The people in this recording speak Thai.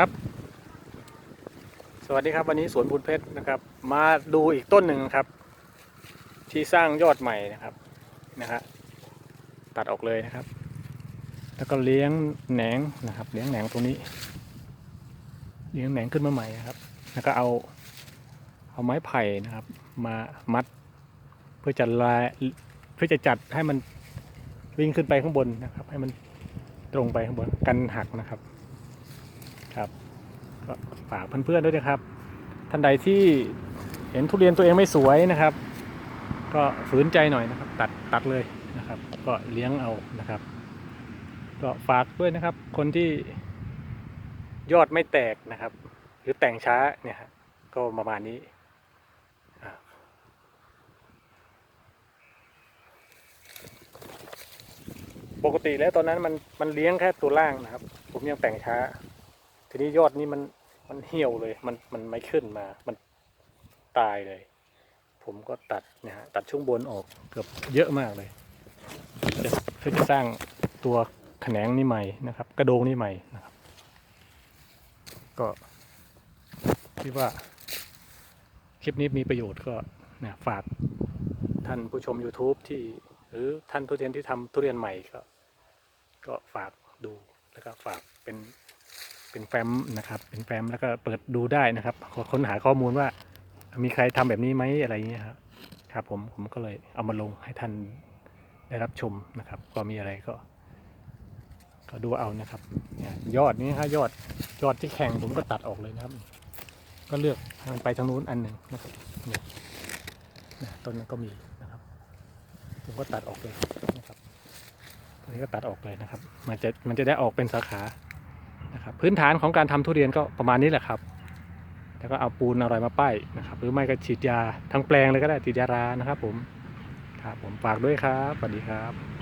ครับ สวัสดีครับวันนี้สวนบุญเพชรนะครับ มาดูอีกต้นหนึ่งครับ ที่สร้างยอดใหม่นะครับนะฮะตัดออกเลยนะครับ แล้วก็เลี้ยงแหนงนะครับ เลี้ยงแหนงตรงนี้ เลี้ยงแหนงขึ้นมาใหม่นะครับ แล้วก็เอาเอาไม้ไผ่นะครับ มามัดเพื่อจะลายเพื่อจะจัดให้มันวิ่งขึ้นไปข้างบนนะครับ ให้มันตรงไปข้างบนกันหักนะครับ ครับฝากเพื่อนๆด้วยนะครับ ท่านใดที่เห็นทุเรียนตัวเองไม่สวยนะครับ ก็ฝืนใจหน่อยนะครับ ตัดตัดเลยนะครับ ก็เลี้ยงเอานะครับ ก็ฝากด้วยนะครับ คนที่ยอดไม่แตกนะครับ หรือแต่งช้าเนี่ยก็ประมาณนี้ปกติแล้วตอนนั้นมันมันเลี้ยงแค่ตัวล่างนะครับ ผมยังแต่งช้า ทีนี้ยอดนี่มันมันเหี่ยวเลย มันมันไม่ขึ้นมา มันตายเลย ผมก็ตัดนะฮะตัดช่วงบนออกเกือบเยอะมากเลยเพื่อจะสร้างตัวแขนงนี่ใหม่นะครับ กระโดงนี่ใหม่นะครับ ก็คิดว่าคลิปนี้มีประโยชน์ก็เนี่ยฝากท่านผู้ชม YouTube ที่หรือท่านผู้เรียนที่ทำทุเรียนใหม่ก็ ก็ฝากดูแล้วก็ฝากเป็น เป็นแฟ้มนะครับ เป็นแฟ้มแล้วก็เปิดดูได้นะครับ ค้นหาข้อมูลว่า มีใครทำแบบนี้ไหมอะไรอย่างเงี้ยครับครับผมผมก็เลยเอามาลงให้ท่านได้รับชมนะครับ ก็มีอะไรก็ ก็ดูเอานะครับยอดนี้ฮะยอดยอดที่แข็งผมก็ตัดออกเลยนะครับ ก็เลือกมันไปทางนู้นอันหนึ่งนะครับเนี่ยเนี่ยต้นนั้นก็มีนะครับ ผมก็ตัดออกเลยนะครับตัวนี้ก็ตัดออกเลยนะครับ มันจะมันจะได้ออกเป็นสาขา นะครับพื้นฐานของการทำทุเรียนก็ประมาณนี้แหละครับ แล้วก็เอาปูนอะไรมาป้ายนะครับหรือไม่ก็ฉีดยาทั้งแปลงเลยก็ได้ฉีดยารานะครับผมครับผมฝากด้วยครับสวัสดีครับ